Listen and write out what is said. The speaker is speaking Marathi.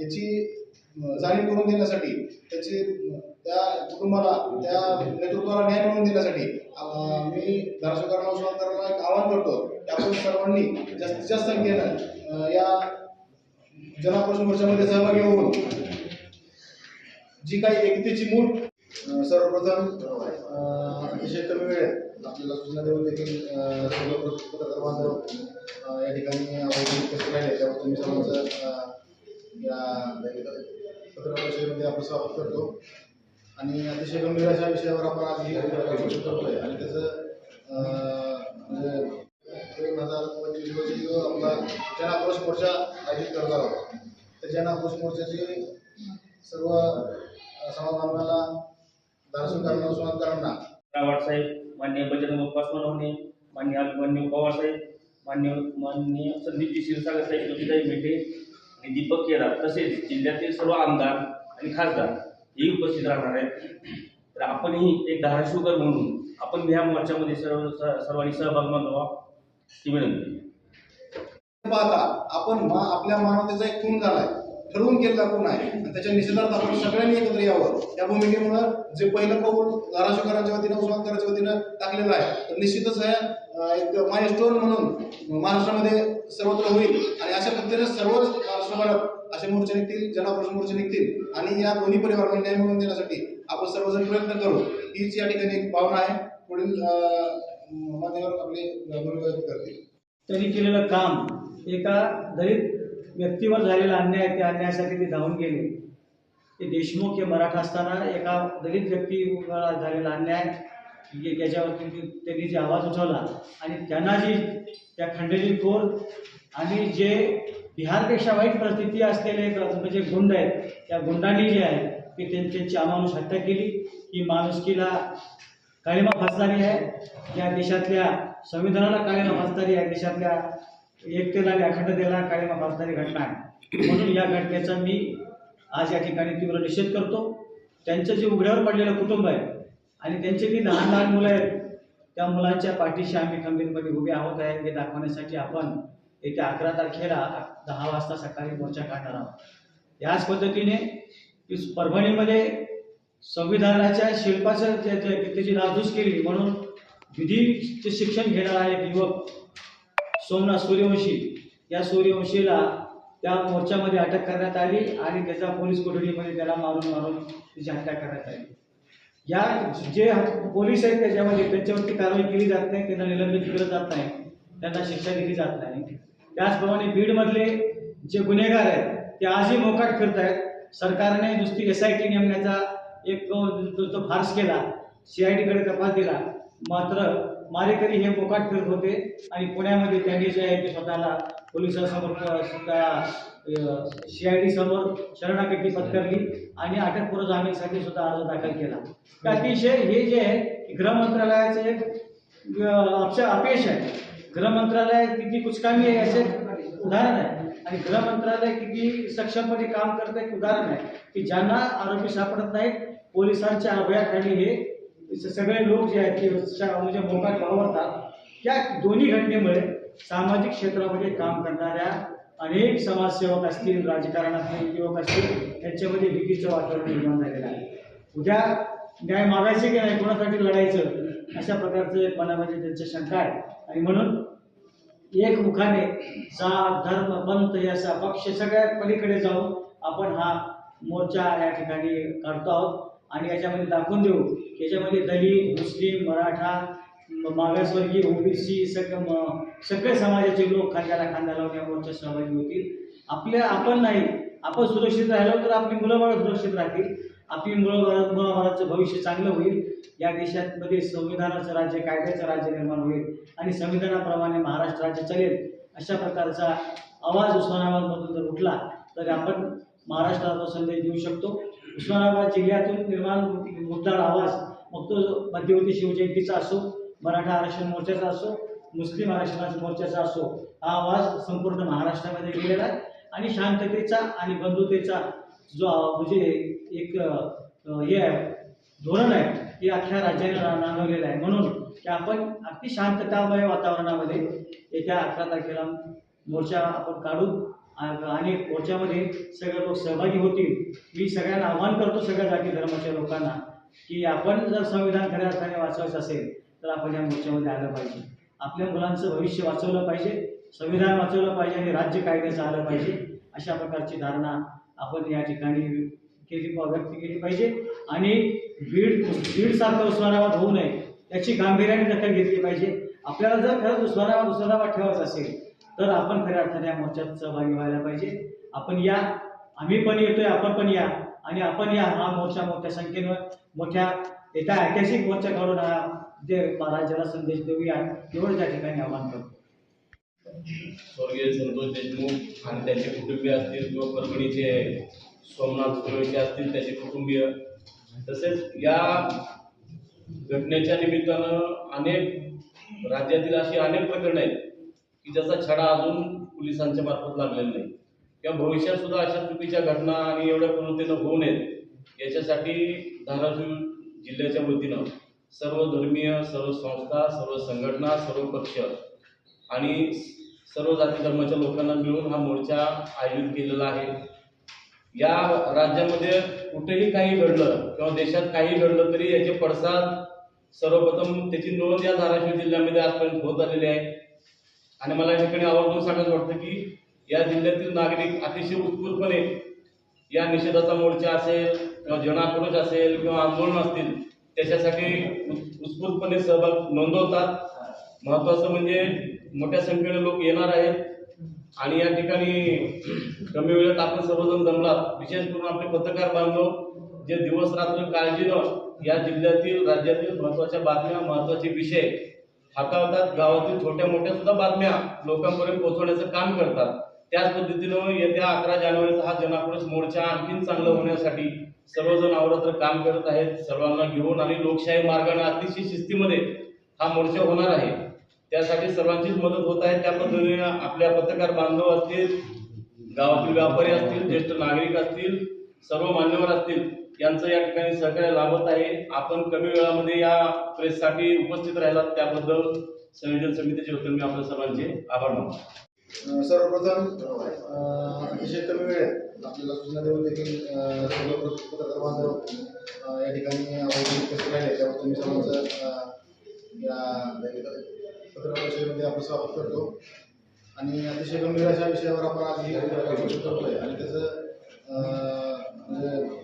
याची जाणीव करून देण्यासाठी त्याची त्या कुटुंबाला त्या नेतृत्वाला न्याय मिळवून देण्यासाठी मी धाराशिवकरांना उस्मानकरांना एक आवाहन करतो की आपण सर्वांनी जास्तीत जास्त संख्येनं या जनाक्रोश मोर्चामध्ये सहभागी होऊन जी काही एकतेची मूठ सर्वप्रथम अतिशय कमी वेळेत आपल्याला सूचना देऊन देखील सर्व पत्रकार बांधव या ठिकाणी उपस्थित राहिले. त्याबद्दल मी सर्वांचं या पत्रकार परिषदेमध्ये आपण स्वागत करतो. आणि अतिशय गंभीर अशा विषयावर आपण आज ही परिषद करतोय आणि त्याचं म्हणजे, दोन हजार पंचवीस रोजी जो आपला जन आक्रोश मोर्चा आयोजित करत आहोत त्या जन आक्रोश मोर्चाचे सर्व अं, समाजाला धाराशिवकरांना उस्मानकरांना रावळ साहेब मान्य बजरंग पासवान होणे मान्य मान्य पवार साहेब मान्य मान्य संदीपजी क्षीरसागर साहेब ज्योतिताई मेटे आणि दीपक केदार तसेच जिल्ह्यातील सर्व आमदार आणि खासदार हे उपस्थित राहणार आहेत. तर आपणही एक धाराशिवकर म्हणून आपण ह्या मोर्चामध्ये सर्व सर्वांनी सहभाग नोंदवा. ही विनंती. पाहता आपण आपल्या मानवतेचा एक खून झालाय ठरवून केलेला कोण आहे आणि त्याच्या निषेधार्थ आपण सगळ्यांनी एकत्र यावं. या भूमिकेमुळं जे पहिलं पाऊल धाराशिवकरांच्या वतीनं उस्मानकरांच्या वतीनं टाकलेलं आहे तर निश्चितच हे एक मायस्टोन म्हणून महाराष्ट्रामध्ये सर्वत्र होईल. आणि अशा पद्धतीने सर्वच समाजात असे मोर्चे निघतील जनाक्रोश मोर्चे निघतील. आणि या दोन्ही परिवारांना न्याय मिळवून देण्यासाठी आपण सर्वजण प्रयत्न करू. हीच या ठिकाणी एक भावना आहे. पुढील अं, मान्यवर आपली भूमिका करतील. त्यांनी केलेलं काम एका दलित व्यक्तीवर झालेला अन्याय त्या अन्यायासाठी ते धावून गेले. ते देशमुख हे मराठा असताना एका दलित व्यक्तीवर झालेला अन्याय म्हणजे या- त्याच्यावरती त्यांनी जे आवाज उठवला आणि त्यांना जी त्या खंडेजी खोर आणि जे बिहारपेक्षा वाईट परिस्थिती असलेले एक म्हणजे गुंड आहेत त्या गुंडांनी जे आहे की त्यांची अमानुष हत्या केली. ही माणुसकीला काळीमा फासणारी आहे. या देशातल्या संविधानाला काळीमा फासणारी या देशातल्या एकतेला आणि अखंडतेला काळीमा फासणारी घटना आहे. म्हणून या घटनेचा मी आज या ठिकाणी तीव्र निषेध करतो. त्यांचं जे उघड्यावर पडलेलं कुटुंब आहे आणि त्यांचे जी लहान लहान मुलं आहेत. त्या मुलांच्या पाठीशी आम्ही खंबीरपणे उभे आहोत आहे. हे दाखवण्यासाठी आपण येत्या अकरा तारखेला दहा वाजता सकाळी मोर्चा काढणार आहोत. याच पद्धतीने परभणीमध्ये संविधानाच्या शिल्पाचं त्याची राजदूस केली. म्हणून विधीचे शिक्षण घेणारा एक युवक सोमनाथ सूर्यवंशी या सूर्यवंशीला त्या मोर्चामध्ये अटक करण्यात आली आणि त्याचा पोलीस कोठडीमध्ये त्याला मारून मारून त्याची हत्या करण्यात आली. या जे पोलीस आहेत त्याच्यामध्ये त्यांच्यावरती कारवाई केली जात नाही त्यांना निलंबित केलं जात नाही त्यांना शिक्षा दिली जात नाही. त्याचप्रमाणे बीडमधले जे गुन्हेगार आहेत ते आजही मोकाट फिरत आहेत. सरकारने नुसती एस आय टी नेमण्याचा एक तो फार्स केला सी आय टीकडे तपास दिला. मात्र मारेकरी हे मोकाट फिरत होते आणि पुण्यामध्ये त्यांनी जे आहे ते स्वतःला पोलिसांसमोर स्वतः सी आय डी समोर शरणागती पत्करली आणि अटकपूर्व जामीनसाठी सुद्धा अर्ज दाखल केला. अतिशय हे जे आहे गृह मंत्रालयाचे एक अपश अपयश आहे. गृह मंत्रालय किती कुचकामी आहे असे उदाहरण आहे. आणि गृह मंत्रालय किती सक्षमपणे काम करतं एक उदाहरण आहे की ज्यांना आरोपी सापडत नाहीत पोलिसांच्या अभयाखाली हे सगळे लोक जे आहेत ते म्हणजे मोकाट वावरतात या दोन्ही घटनेमुळे सामाजिक क्षेत्रामध्ये काम करणाऱ्या अनेक समाजसेवक असतील राजकारणातले युवक असतील त्यांच्यामध्ये भीतीचं वातावरण निर्माण झालेलं आहे. उद्या न्याय मागायचे की नाही कोणासाठी लढायचं अशा प्रकारचं मनामध्ये त्यांची शंका आहे. आणि म्हणून एक मुखाने जात धर्म पंथ याचा पक्ष सगळ्यात पलीकडे जाऊन आपण हा मोर्चा या ठिकाणी काढतो आहोत. आणि याच्यामध्ये दाखवून देऊ याच्यामध्ये दलित मुस्लिम मराठा मागासवर्गीय ओबीसी सगळं सगळे समाजाचे लोक खांद्याला खांदा लावून या मोर्चात सहभागी होतील. आपल्या आपण नाही. आपण सुरक्षित राहिलो तर आपली मुलं बाळ सुरक्षित राहतील. आपली मुलं बाळ- मुलाबाळाचं भविष्य चांगलं होईल. या देशामध्ये संविधानाचं राज्य कायद्याचं राज्य निर्माण होईल. आणि संविधानाप्रमाणे महाराष्ट्र राज्य चालेल. अशा प्रकारचा आवाज उस्मानाबादमधून जर उठला तर आपण महाराष्ट्राला तो संदेश देऊ शकतो. उस्मानाबाद जिल्ह्यातून निर्माण होणारा आवाज. मग तो मध्यवर्ती शिवजयंतीचा असो मराठा आरक्षण मोर्चाचा असो मुस्लिम आरक्षणाचा मोर्चाचा असो हा आवाज संपूर्ण महाराष्ट्रामध्ये गेलेला आहे. आणि शांततेचा आणि बंधुतेचा जो म्हणजे एक हे आहे धोरण आहे ते अख्ख्या राज्याने ना- नांदवलेलं आहे. म्हणून की आपण अगदी शांततामय वातावरणामध्ये येत्या अकरा तारखेला मोर्चा आपण काढू आणि मोर्चामध्ये सगळे लोक सहभागी होतील. मी सगळ्यांना आव्हान करतो सगळ्या जाती धर्माच्या लोकांना की आपण जर संविधान खऱ्या अर्थाने वाचवायचं असेल तर आपण या मोर्चामध्ये आलं पाहिजे. आपल्या मुलांचं भविष्य वाचवलं पाहिजे संविधान वाचवलं पाहिजे आणि राज्य कायद्याचं आलं पाहिजे अशा प्रकारची धारणा आपण या ठिकाणी केली व्यक्त केली पाहिजे. आणि बीड बीडसारखं उस्मानाबाद होऊ नये याची गांभीर्याने दखल घेतली पाहिजे. आपल्याला जर खरंच उस्मानाबाद उस्मानाबाद ठेवायचं असेल तर आपण खऱ्या अर्थाने या मोर्चात सहभागी व्हायला पाहिजे. आपण या आम्ही पण येतोय आपण पण या. आणि आपण या हा मोर्चा मोठ्या संख्येनं मोठ्या एका ऐतिहासिक मोर्चा काढून हा जे महाराजाला संदेश देऊया एवढं त्या ठिकाणी आव्हान करतो. स्वर्गीय संतोष देशमुख आणि त्यांचे कुटुंबीय असतील किंवा परभणीचे सोमनाथ सुरवळीचे असतील त्याचे कुटुंबीय. तसेच या घटनेच्या निमित्तानं अनेक राज्यातील अशी अनेक प्रकरणं आहेत की ज्याचा छडा अजून पोलिसांच्या मार्फत लागलेला नाही. किंवा भविष्यात सुद्धा अशा चुकीच्या घटना आणि एवढ्या प्रवृत्तीनं होऊ नयेत याच्यासाठी धाराशिव जिल्ह्याच्या वतीनं सर्व धर्मीय सर्व संस्था सर्व संघटना सर्व पक्ष आणि सर्व जाती धर्माच्या लोकांना मिळून हा मोर्चा आयोजित केलेला आहे. या राज्यामध्ये कुठेही काही घडलं किंवा देशात काही घडलं तरी याचे पडसाद सर्वप्रथम त्याची नोंद या धाराशिव जिल्ह्यामध्ये आजपर्यंत होत आलेली आहे. आणि मला या ठिकाणी आवर्जून सांगायचं वाटतं की या जिल्ह्यातील नागरिक अतिशय उत्स्फूर्तपणे या निषेधाचा मोर्चा असेल किंवा जनाक्रोश असेल किंवा आंदोलन असतील त्याच्यासाठी उत्- उत्स्फूर्तपणे सहभाग नोंदवतात. महत्वाचं म्हणजे मोठ्या संख्येने लोक येणार आहेत. आणि या ठिकाणी कमी वेळेत आपण सर्वजण जमलात. विशेष करून आपले पत्रकार बांधव जे दिवस रात्र काळजीनं या जिल्ह्यातील राज्यातील महत्त्वाच्या बातम्या महत्त्वाचे विषय हाताळतात. गावातील छोट्या मोठ्या सुद्धा बातम्या लोकांपर्यंत पोहोचवण्याचं काम करतात. त्याच पद्धतीनं येत्या अकरा जानेवारीचा हा जनाक्रोश मोर्चा आणखीन चांगला होण्यासाठी सर्वजण अवरात्र काम करत आहेत. सर्वांना घेऊन आणि लोकशाही मार्गाने अतिशय शिस्तीमध्ये हा मोर्चा होणार आहे. त्यासाठी सर्वांचीच मदत होत आहे. त्या पद्धतीने आपल्या पत्रकार बांधव असतील गावातील व्यापारी असतील ज्येष्ठ नागरिक असतील सर्व मान्यवर असतील यांचं या ठिकाणी सहकार्य लाभत आहे. आपण कमी वेळामध्ये या प्रेससाठी उपस्थित राहिलात. त्याबद्दल संयोजन समितीचे वतीने मी आपल्या सर्वांचे आभार मानतो. सर्वप्रथम अतिशय कमी वेळेत आपल्याला सूचना देऊन देखील सर्व पत्र- पत्रकार बांधव या ठिकाणी अवैध उपस्थित राहिले. त्याबद्दल मी सर्वांचं पत्रकार परिषदेमध्ये आपण स्वागत करतो. आणि अतिशय गंभीर अशा विषयावर आपण आज ही करतोय आणि त्याचं म्हणजे